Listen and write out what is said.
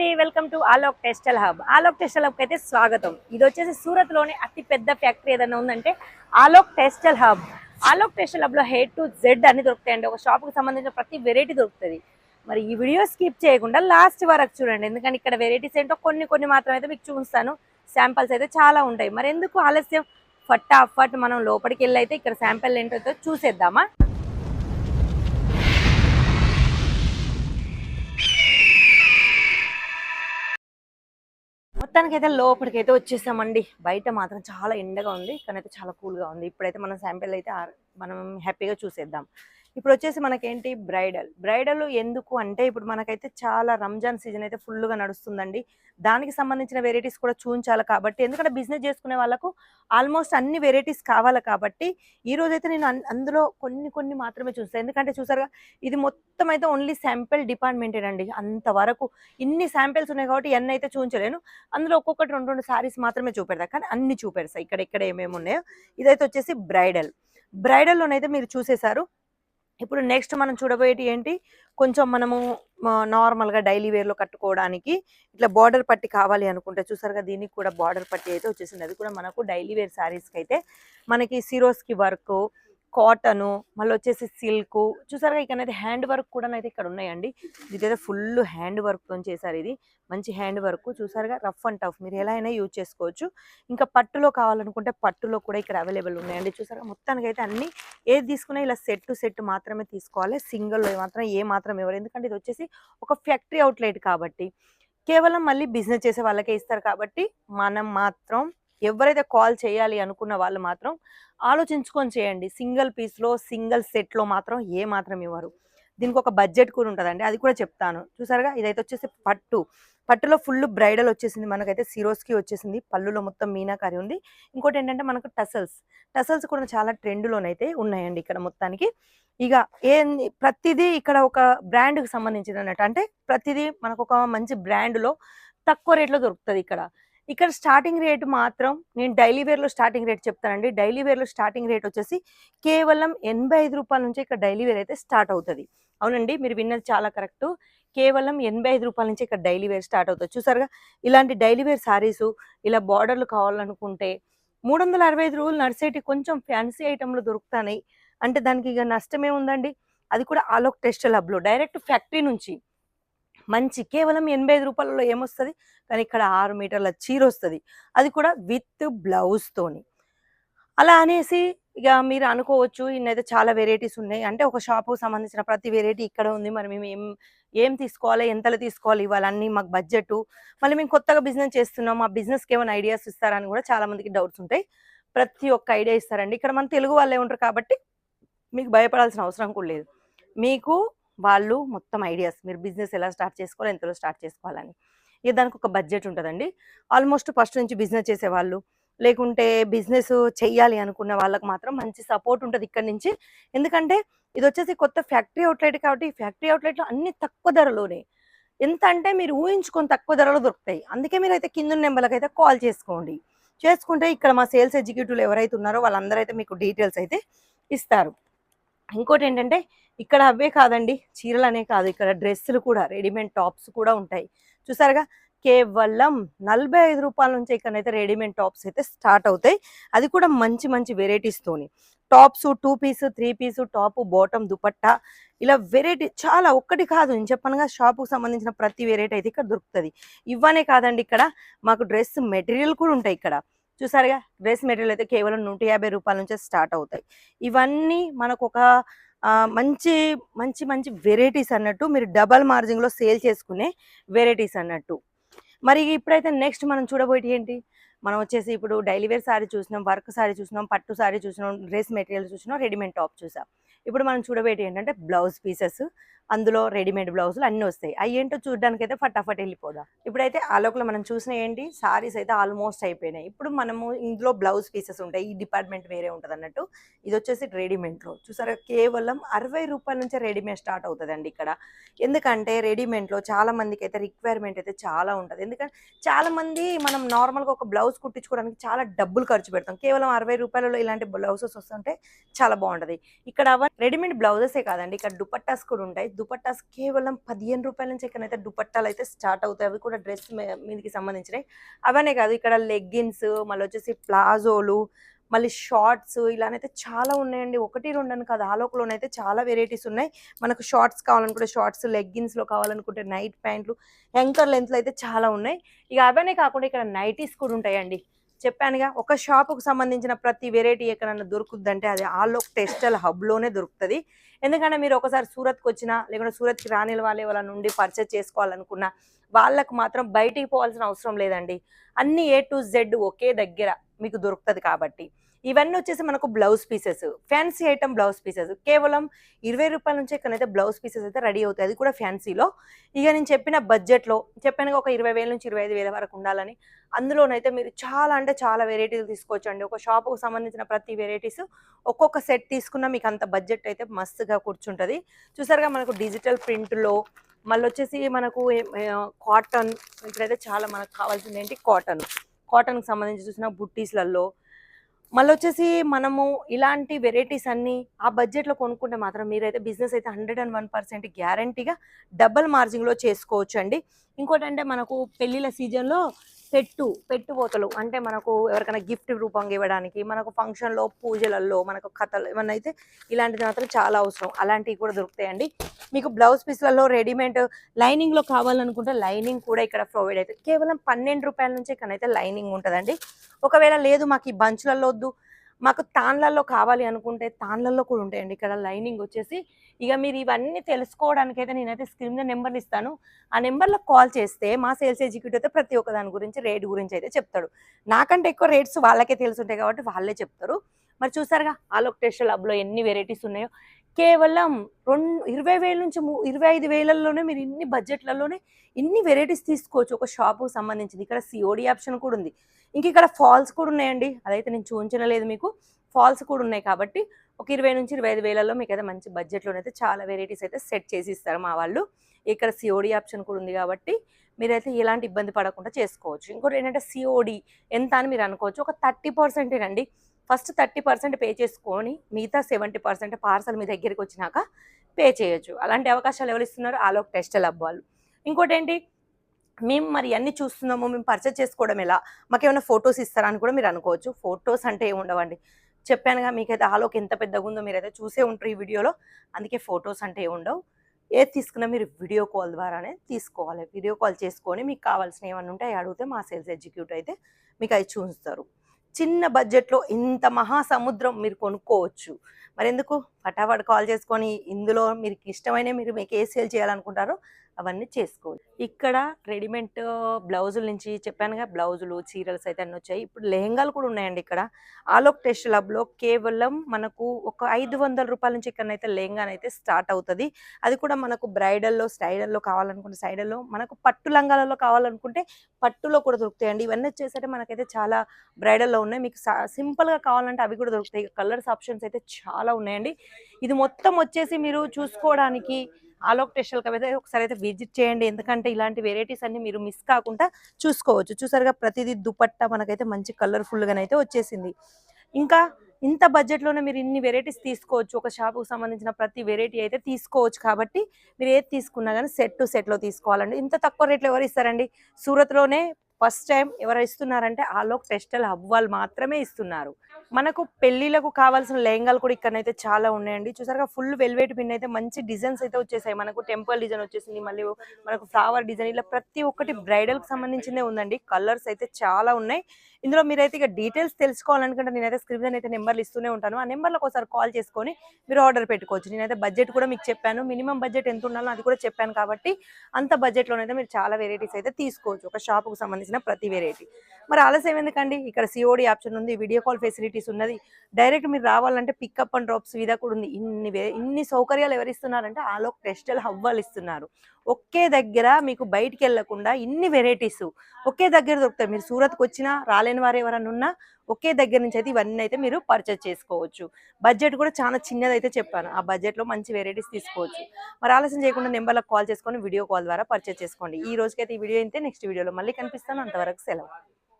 అండి. Welcome to Alok Textile Hub. Alok Textile Hub అయితే స్వాగతం. ఇది వచ్చేసి సూరత్లోనే అతి పెద్ద ఫ్యాక్టరీ ఏదైనా ఉందంటే Alok Textile Hub. Alok Textile హబ్లో A to Z అన్ని దొరుకుతాయండి. ఒక షాప్కి సంబంధించిన ప్రతి వెరైటీ దొరుకుతుంది. మరి ఈ వీడియో స్కిప్ చేయకుండా లాస్ట్ వరకు చూడండి. ఎందుకంటే ఇక్కడ వెరైటీస్ ఏంటో కొన్ని కొన్ని మాత్రం అయితే మీకు చూపిస్తాను. శాంపిల్స్ అయితే చాలా ఉంటాయి. మరి ఎందుకు ఆలస్యం? ఫటాఫట్ మనం లోపలికి వెళ్ళి అయితే ఇక్కడ శాంపిల్ ఏంటో చూసేద్దామా? మొత్తానికి అయితే లోపలికి అయితే వచ్చేసామండి. బయట మాత్రం చాలా ఎండగా ఉంది. కానీ అయితే చాలా కూల్గా ఉంది. ఇప్పుడైతే మనం శాంపిల్ అయితే మనం హ్యాపీగా చూసేద్దాం. ఇప్పుడు వచ్చేసి మనకేంటి? బ్రైడల్. బ్రైడల్ ఎందుకు అంటే ఇప్పుడు మనకైతే చాలా రంజాన్ సీజన్ అయితే ఫుల్గా నడుస్తుందండి. దానికి సంబంధించిన వెరైటీస్ కూడా చూపించాలి కాబట్టి ఎందుకంటే బిజినెస్ చేసుకునే వాళ్ళకు ఆల్మోస్ట్ అన్ని వెరైటీస్ కావాలి కాబట్టి ఈ రోజైతే నేను అందులో కొన్ని కొన్ని మాత్రమే చూస్తాను ఎందుకంటే చూసారుగా ఇది మొత్తం అయితే ఓన్లీ శాంపిల్ డిపార్ట్మెంటే అండి అంతవరకు ఇన్ని శాంపిల్స్ ఉన్నాయి కాబట్టి ఎన్ని అయితే చూపించలేను అందులో ఒక్కొక్కటి రెండు రెండు సారీస్ మాత్రమే చూపెడతా. కానీ అన్ని చూపెడతా. ఇక్కడ ఇక్కడ ఏమేమి ఉన్నాయో ఇదైతే వచ్చేసి బ్రైడల్. బ్రైడల్లోనైతే మీరు చూసేశారు. ఇప్పుడు నెక్స్ట్ మనం చూడబోయేటి ఏంటి? కొంచెం మనము నార్మల్గా డైలీ వేర్లో కట్టుకోవడానికి ఇట్లా బార్డర్ పట్టి కావాలి అనుకుంటే చూసారుగా దీనికి కూడా బార్డర్ పట్టి అయితే వచ్చేసింది. అది కూడా మనకు డైలీ వేర్ శారీస్కి అయితే మనకి సిరోస్కి వర్క్ కాటను మళ్ళీ వచ్చేసి సిల్క్. చూసారుగా ఇక్కడైతే హ్యాండ్ వర్క్ కూడా అయితే ఇక్కడ ఉన్నాయండి. ఇదైతే ఫుల్ హ్యాండ్ వర్క్తో చేశారు ఇది. మంచి హ్యాండ్ వర్క్. చూసారుగా రఫ్ అండ్ టఫ్. మీరు ఎలా అయినా యూజ్ చేసుకోవచ్చు. ఇంకా పట్టులో కావాలనుకుంటే పట్టులో కూడా ఇక్కడ అవైలబుల్ ఉన్నాయండి. చూసారా మొత్తానికి అయితే అన్ని ఏది తీసుకున్నా ఇలా సెట్ టు సెట్ మాత్రమే తీసుకోవాలి. సింగిల్ మాత్రం ఏ మాత్రం ఎవరు. ఎందుకంటే ఇది వచ్చేసి ఒక ఫ్యాక్టరీ అవుట్లెట్ కాబట్టి. కేవలం మళ్ళీ బిజినెస్ చేసే వాళ్ళకే ఇస్తారు కాబట్టి మనం మాత్రం ఎవరైతే కాల్ చేయాలి అనుకున్న వాళ్ళు మాత్రం ఆలోచించుకొని చేయండి. సింగిల్ పీస్లో సింగిల్ సెట్లో మాత్రం ఏ మాత్రం ఇవ్వరు. దీనికి ఒక బడ్జెట్ కూడా ఉంటుందండి. అది కూడా చెప్తాను. చూసారుగా? ఇదైతే వచ్చేసి పట్టు. పట్టులో ఫుల్ బ్రైడల్ వచ్చేసింది. మనకైతే సిరోస్కి వచ్చేసింది. పళ్ళులో మొత్తం మీనాకారి ఉంది. ఇంకోటి ఏంటంటే మనకు టసల్స్ టసల్స్ కూడా చాలా ట్రెండ్లోనైతే ఉన్నాయండి ఇక్కడ మొత్తానికి. ఇక ఏ ప్రతిదీ ఇక్కడ ఒక బ్రాండ్కి సంబంధించింది అన్నట్టు అంటే ప్రతిదీ మనకు ఒక మంచి బ్రాండ్లో తక్కువ రేట్లో దొరుకుతుంది ఇక్కడ. ఇక్కడ స్టార్టింగ్ రేట్ మాత్రం నేను డైలీ వేర్లో స్టార్టింగ్ రేట్ చెప్తానండి. డైలీ వేర్లో స్టార్టింగ్ రేట్ వచ్చేసి కేవలం ఎనభై ఐదు రూపాయల నుంచి ఇక్కడ డైలీ వేర్ అయితే స్టార్ట్ అవుతుంది. అవునండి మీరు విన్నది చాలా కరెక్ట్ కేవలం ఎనభై ఐదు రూపాయల నుంచి ఇక్కడ డైలీ వేర్ స్టార్ట్ అవుతుంది. చూసారుగా ఇలాంటి డైలీ వేర్ సారీస్ ఇలా బార్డర్లు కావాలనుకుంటే మూడు వందల అరవై ఐదు రోజులు నడిసేటి కొంచెం ఫ్యాన్సీ ఐటెంలు దొరుకుతాయి అంటే దానికి ఇక నష్టమే ఉందండి అది కూడా ఆలోక్ టెక్స్టైల్ హబ్లో డైరెక్ట్ ఫ్యాక్టరీ నుంచి. మంచి కేవలం ఎనభై ఐదు రూపాయలలో ఏమొస్తుంది? కానీ ఇక్కడ ఆరు మీటర్ల చీర వస్తుంది అది కూడా విత్ బ్లౌజ్తోని అలా అనేసి ఇక మీరు అనుకోవచ్చు ఇన్నైతే చాలా వెరైటీస్ ఉన్నాయి. అంటే ఒక షాపుకు సంబంధించిన ప్రతి వెరైటీ ఇక్కడ ఉంది. మరి మేము ఏం ఏం తీసుకోవాలి? ఎంతలో తీసుకోవాలి? ఇవ్వాలన్నీ మాకు బడ్జెట్ మళ్ళీ మేము కొత్తగా బిజినెస్ చేస్తున్నాం. మా బిజినెస్కి ఏమైనా ఐడియాస్ ఇస్తారని కూడా చాలా మందికి డౌట్స్ ఉంటాయి. ప్రతి ఒక్క ఐడియా ఇస్తారండి. ఇక్కడ మన తెలుగు వాళ్ళే ఉంటారు కాబట్టి మీకు భయపడాల్సిన అవసరం కూడా లేదు. మీకు వాళ్ళు మొత్తం ఐడియాస్ మీరు బిజినెస్ ఎలా స్టార్ట్ చేసుకోవాలి ఎంతలో స్టార్ట్ చేసుకోవాలని. ఇక దానికి ఒక బడ్జెట్ ఉంటుందండి. ఆల్మోస్ట్ ఫస్ట్ నుంచి బిజినెస్ చేసేవాళ్ళు. లేకుంటే బిజినెస్ చెయ్యాలి అనుకున్న వాళ్ళకి మాత్రం మంచి సపోర్ట్ ఉంటుంది ఇక్కడ నుంచి. ఎందుకంటే ఇది వచ్చేసి కొత్త ఫ్యాక్టరీ అవుట్లెట్ కాబట్టి ఈ ఫ్యాక్టరీ అవుట్లెట్లో అన్ని తక్కువ ధరలోనే. ఎంత అంటే మీరు ఊహించుకొని తక్కువ ధరలో దొరుకుతాయి. అందుకే మీరు అయితే కింద నెంబర్లకు అయితే కాల్ చేసుకోండి. చేసుకుంటే ఇక్కడ మా సేల్స్ ఎగ్జిక్యూటివ్లు ఎవరైతే ఉన్నారో వాళ్ళందరూ అయితే మీకు డీటెయిల్స్ అయితే ఇస్తారు. ఇంకోటి ఏంటంటే ఇక్కడ అవే కాదండి చీరలు అనే కాదు. ఇక్కడ డ్రెస్సులు కూడా రెడీమేడ్ టాప్స్ కూడా ఉంటాయి. చూసారుగా? కేవలం నలభై ఐదు రూపాయల నుంచి ఇక్కడైతే రెడీమేడ్ టాప్స్ అయితే స్టార్ట్ అవుతాయి. అది కూడా మంచి మంచి వెరైటీస్ తోని. Tops two piece three piece top bottom dupatta ఇలా వెరైటీ చాలా ఒక్కటి కాదు. నేను చెప్పనుగా షాపుకు సంబంధించిన ప్రతి వెరైటీ అయితే ఇక్కడ దొరుకుతుంది. ఇవ్వనే కాదండి ఇక్కడ. మాకు డ్రెస్ మెటీరియల్ కూడా ఉంటాయి ఇక్కడ. చూసారుగా? డ్రెస్ మెటీరియల్ అయితే కేవలం నూట యాభై రూపాయల నుంచే స్టార్ట్ అవుతాయి. ఇవన్నీ మనకు ఒక మంచి మంచి మంచి వెరైటీస్ అన్నట్టు మీరు డబల్ మార్జిన్లో సేల్ చేసుకునే వెరైటీస్ అన్నట్టు. మరి ఇప్పుడైతే నెక్స్ట్ మనం చూడబోయేటి ఏంటి? మనం వచ్చేసి ఇప్పుడు డైలీ వేర్ సారీ చూసినాం వర్క్ సారీ చూసినాం పట్టు సారీ చూసినాం డ్రెస్ మెటీరియల్ చూసినాం రెడీమేడ్ టాప్ చూసాం. ఇప్పుడు మనం చూడబోయేటి ఏంటంటే బ్లౌజ్ పీసెస్. అందులో రెడీమేడ్ బ్లౌజులు అన్నీ వస్తాయి. అవి ఏంటో చూడడానికి అయితే ఫటాఫట్ వెళ్ళిపోదాం. ఇప్పుడైతే ఆలోకలో మనం చూసిన ఏంటి సారీస్ అయితే ఆల్మోస్ట్ అయిపోయినాయి. ఇప్పుడు మనము ఇందులో బ్లౌజ్ పీసెస్ ఉంటాయి. ఈ డిపార్ట్మెంట్ వేరే ఉంటుంది అన్నట్టు. ఇది వచ్చేసి రెడీమేడ్లో చూసారా? కేవలం అరవై రూపాయల నుంచే రెడీమేడ్ స్టార్ట్ అవుతుందండి ఇక్కడ. ఎందుకంటే రెడీమేడ్లో చాలా మందికి అయితే రిక్వైర్మెంట్ అయితే చాలా ఉంటుంది. ఎందుకంటే చాలా మంది మనం నార్మల్గా ఒక బ్లౌజ్ కుట్టించుకోవడానికి చాలా డబ్బులు ఖర్చు పెడతాం. కేవలం అరవై రూపాయలలో ఇలాంటి బ్లౌజెస్ వస్తుంటే చాలా బాగుంటది. ఇక్కడ రెడీమేడ్ బ్లౌజెసే కాదండి. ఇక్కడ దుపట్టాస్ కూడా ఉంటాయి. దుపట్టాస్ కేవలం పదిహేను రూపాయల నుంచి ఎక్కడైతే దుపట్టాలు అయితే స్టార్ట్ అవుతాయి అవి కూడా డ్రెస్ మీదకి సంబంధించినవి అవనే కాదు ఇక్కడ లెగ్గిన్స్ మళ్ళీ వచ్చేసి ప్లాజోలు మళ్ళీ షార్ట్స్ ఇలానైతే చాలా ఉన్నాయండి. ఒకటి రెండు అని కాదు ఆలోకలోనైతే చాలా వెరైటీస్ ఉన్నాయి. మనకు షార్ట్స్ కావాలనుకుంటే షార్ట్స్ లెగ్గిన్స్లో కావాలనుకుంటే నైట్ ప్యాంట్లు యాంకర్ లెంత్లో అయితే చాలా ఉన్నాయి. ఇక అవనే కాకుండా ఇక్కడ నైటీస్ కూడా ఉంటాయండి. చెప్పానుగా ఒక షాపుకు సంబంధించిన ప్రతి వెరైటీ ఎక్కడన్నా దొరుకుతుందంటే అది ఆలోక్ టెక్స్టైల్ హబ్లోనే దొరుకుతుంది. ఎందుకంటే మీరు ఒకసారి సూరత్కి వచ్చినా లేకుంటే సూరత్కి రాని వాళ్ళే వాళ్ళ నుండి పర్చేజ్ చేసుకోవాలనుకున్నా వాళ్ళకు మాత్రం బయటికి పోవాల్సిన అవసరం లేదండి. అన్ని ఏ టు జెడ్ ఒకే దగ్గర మీకు దొరుకుతుంది కాబట్టి. ఇవన్నీ వచ్చేసి మనకు blouse pieces fancy item blouse pieces కేవలం ఇరవై రూపాయల నుంచి ఇక్కడైతే బ్లౌజ్ పీసెస్ అయితే రెడీ అవుతాయి. అది కూడా ఫ్యాన్సీలో ఇక నేను చెప్పిన బడ్జెట్లో చెప్పాను ఒక ఇరవై వేల నుంచి ఇరవై ఐదు వేల వరకు ఉండాలని. అందులోనైతే మీరు చాలా అంటే చాలా వెరైటీలు తీసుకోవచ్చండి. ఒక షాపుకు సంబంధించిన ప్రతి వెరైటీస్ ఒక్కొక్క సెట్ తీసుకున్నా మీకు అంత బడ్జెట్ అయితే మస్తుగా కూర్చుంటుంది. చూసారుగా మనకు డిజిటల్ ప్రింట్లో మళ్ళీ వచ్చేసి మనకు కాటన్ ఇక్కడైతే చాలా మనకు కావాల్సింది ఏంటి? కాటన్ కాటన్కి సంబంధించి చూసిన బుట్టీస్లలో మళ్ళీ వచ్చేసి మనము ఇలాంటి వెరైటీస్ అన్నీ ఆ బడ్జెట్లో కొనుక్కుంటే మాత్రం మీరైతే బిజినెస్ అయితే హండ్రెడ్ అండ్ వన్ పర్సెంట్ గ్యారంటీగా డబల్ మార్జిన్లో చేసుకోవచ్చు అండి ఇంకోటి అంటే మనకు పెళ్ళిళ్ళ సీజన్లో పెట్టు పెట్టుబోతలు అంటే మనకు ఎవరికైనా గిఫ్ట్ రూపంగా ఇవ్వడానికి మనకు ఫంక్షన్లో పూజలలో మనకు కథలు ఏమన్నా అయితే ఇలాంటిది మాత్రం చాలా అవసరం. అలాంటివి కూడా దొరుకుతాయండి. మీకు బ్లౌజ్ పీస్లలో రెడీమేడ్ లైనింగ్లో కావాలనుకుంటే లైనింగ్ కూడా ఇక్కడ ప్రొవైడ్ అవుతుంది. కేవలం పన్నెండు రూపాయల నుంచి ఇక్కడైతే లైనింగ్ ఉంటుందండి. ఒకవేళ లేదు మాకు ఈ బంచ్లలో వద్దు మాకు తాన్లలో కావాలి అనుకుంటే తాన్లలో కూడా ఉంటాయండి. ఇక్కడ లైనింగ్ వచ్చేసి ఇక మీరు ఇవన్నీ తెలుసుకోవడానికైతే నేనైతే స్క్రీన్ మీద నెంబర్లు ఇస్తాను. ఆ నెంబర్లో కాల్ చేస్తే మా సేల్స్ ఎగ్జిక్యూటివ్ అయితే ప్రతి ఒక్క దాని గురించి రేట్ గురించి అయితే చెప్తాడు. నాకంటే ఎక్కువ రేట్స్ వాళ్ళకే తెలుసుంటాయి కాబట్టి వాళ్ళే చెప్తారు. మరి చూసారుగా ఆలోక్ టెస్టల్ హబ్లో ఎన్ని వెరైటీస్ ఉన్నాయో. కేవలం రెండు ఇరవై వేల నుంచి ము- ఇరవై ఐదు వేలల్లోనే మీరు ఇన్ని బడ్జెట్లలోనే ఇన్ని వెరైటీస్ తీసుకోవచ్చు. ఒక షాపుకు సంబంధించింది. ఇక్కడ సిఓడి ఆప్షన్ కూడా ఉంది. ఇంక ఇక్కడ ఫాల్స్ కూడా ఉన్నాయండి. అదైతే నేను చూపించలేదు మీకు. ఫాల్స్ కూడా ఉన్నాయి కాబట్టి ఒక ఇరవై నుంచి ఇరవై ఐదు వేలలో మీకు అయితే మంచి బడ్జెట్లోనైతే చాలా వెరైటీస్ అయితే సెట్ చేసి ఇస్తారు మా వాళ్ళు. ఇక్కడ సిఓడి ఆప్షన్ కూడా ఉంది కాబట్టి మీరైతే ఎలాంటి ఇబ్బంది పడకుండా చేసుకోవచ్చు. ఇంకోటి ఏంటంటే సిఓడి ఎంత అని మీరు అనుకోవచ్చు. ఒక థర్టీ పర్సెంటేనండి ఫస్ట్ థర్టీ పర్సెంట్ పే చేసుకొని మిగతా సెవెంటీ పర్సెంట్ పార్సల్ మీ దగ్గరికి వచ్చినాక పే చేయొచ్చు. అలాంటి అవకాశాలు ఎవరు ఇస్తున్నారు? ఆలోక్ టెస్టల్ అబ్బాలు ఇంకోటి ఏంటి? మేము మరి అన్ని చూస్తున్నాము మేము పర్చేజ్ చేసుకోవడం ఎలా? మాకేమైనా ఫొటోస్ ఇస్తారా అని కూడా మీరు అనుకోవచ్చు. ఫొటోస్ అంటే ఏమి ఉండవండి. చెప్పానుగా మీకైతే ఆలోకి ఎంత పెద్దగా ఉందో మీరైతే చూసే ఉంటారు ఈ వీడియోలో. అందుకే ఫొటోస్ అంటే ఏమి ఉండవు. ఏది తీసుకున్నా మీరు వీడియో కాల్ ద్వారానే తీసుకోవాలి. వీడియో కాల్ చేసుకొని మీకు కావాల్సిన ఏమన్నా ఉంటే అడిగితే మా సేల్స్ ఎగ్జిక్యూటివ్ అయితే మీకు అవి చూస్తారు. చిన్న బడ్జెట్లో ఇంత మహాసముద్రం మీరు కొనుక్కోవచ్చు. మరి ఎందుకు ఫటాఫట్ కాల్ చేసుకొని ఇందులో మీకు ఇష్టమైన మీరు మీకు ఏ సేల్ చేయాలనుకుంటారో అవన్నీ చేసుకోవచ్చు. ఇక్కడ రెడీమేడ్ బ్లౌజుల నుంచి చెప్పానుగా బ్లౌజులు చీరలు అయితే అన్నీ వచ్చాయి. ఇప్పుడు లెహెంగాలు కూడా ఉన్నాయండి ఇక్కడ. ఆలోక్ టెస్ట్ లబ్లో కేవలం మనకు ఒక ఐదు వందల రూపాయల నుంచి ఇక్కడనైతే లెహెంగానైతే స్టార్ట్ అవుతుంది. అది కూడా మనకు బ్రైడల్లో స్టైడల్లో కావాలనుకుంటే స్టైడల్లో మనకు పట్టు లంగాలలో కావాలనుకుంటే పట్టులో కూడా దొరుకుతాయండి. ఇవన్నీ వచ్చేసరికి మనకైతే చాలా బ్రైడల్లో ఉన్నాయి. మీకు సింపుల్గా కావాలంటే అవి కూడా దొరుకుతాయి. కలర్స్ ఆప్షన్స్ అయితే చాలా చాలా ఉన్నాయండి. ఇది మొత్తం వచ్చేసి మీరు చూసుకోవడానికి ఆలోక్ టెస్టల్ అయితే ఒకసారి అయితే విజిట్ చేయండి. ఎందుకంటే ఇలాంటి వెరైటీస్ అన్ని మీరు మిస్ కాకుండా చూసుకోవచ్చు. చూసారుగా ప్రతిదీ దుపట్టా మనకైతే మంచి కలర్ఫుల్గానైతే వచ్చేసింది. ఇంకా ఇంత బడ్జెట్లోనే మీరు ఇన్ని వెరైటీస్ తీసుకోవచ్చు. ఒక షాపుకు సంబంధించిన ప్రతి వెరైటీ అయితే తీసుకోవచ్చు. కాబట్టి మీరు ఏది తీసుకున్నా కానీ సెట్ టు సెట్లో తీసుకోవాలండి. ఇంత తక్కువ రేట్లో ఎవరు ఇస్తారండి? సూరత్లోనే ఫస్ట్ టైం ఎవరు ఇస్తున్నారంటే ఆలోక్ టెస్టల్ హబ్ వాళ్ళు మాత్రమే ఇస్తున్నారు. మనకు పెళ్ళిలకు కావాల్సిన లెహంగాలు కూడా ఇక్కడైతే చాలా ఉన్నాయండి. చూసారుగా ఫుల్ వెల్వేట్ పిన్ అయితే మంచి డిజైన్స్ అయితే వచ్చేసాయి. మనకు టెంపుల్ డిజైన్ వచ్చేసింది మళ్ళీ మనకు ఫ్లవర్ డిజైన్ ఇలా ప్రతి ఒక్కటి బ్రైడల్కి సంబంధించిందే ఉందండి. కలర్స్ అయితే చాలా ఉన్నాయి. ఇందులో మీరైతే ఇక డీటెయిల్స్ తెలుసుకోవాలనుకుంటే నేనైతే స్క్రీన్ మీద అయితే నెంబర్లు ఇస్తూనే ఉంటాను. ఆ నెంబర్లకు ఒకసారి కాల్ చేసుకొని మీరు ఆర్డర్ పెట్టుకోవచ్చు. నేనైతే బడ్జెట్ కూడా మీకు చెప్పాను. మినిమం బడ్జెట్ ఎంత ఉండాలో అది కూడా చెప్పాను కాబట్టి అంత బడ్జెట్లోనైతే మీరు చాలా వెరైటీస్ అయితే తీసుకోవచ్చు. ఒక షాప్కు సంబంధించిన ప్రతి వెరైటీ మరి ఆలస్యం ఎందుకండి? ఇక్కడ సిఓడి ఆప్షన్ ఉంది వీడియో కాల్ ఫెసిలిటీస్ ఉన్నది. డైరెక్ట్ మీరు రావాలంటే పికప్ అండ్ డ్రాప్ సువిధ కూడా ఉంది. ఇన్ని ఇన్ని సౌకర్యాలు ఎవరిస్తున్నారంటే ఆలోక్ టెస్టల్ హవ్వాలు ఇస్తున్నారు. ఒకే దగ్గర మీకు బయటికి వెళ్ళకుండా ఇన్ని వెరైటీస్ ఒకే దగ్గర దొరుకుతాయి. మీరు సూరత్కి వచ్చినా రాలేని వారు ఎవరైనా ఉన్నా ఒకే దగ్గర నుంచి అయితే ఇవన్నీ అయితే మీరు పర్చేస్ చేసుకోవచ్చు. బడ్జెట్ కూడా చాలా చిన్నది అయితే చెప్పాను. ఆ బడ్జెట్లో మంచి వెరైటీస్ తీసుకోవచ్చు. మరి ఆలస్యం చేయకుండా నెంబర్లకు కాల్ చేసుకొని వీడియో కాల్ ద్వారా పర్చేస్ చేసుకోండి. ఈ రోజుకైతే ఈ వీడియో అయితే నెక్స్ట్ వీడియోలో మళ్ళీ కనిపిస్తాను. అంతవరకు సెలవు.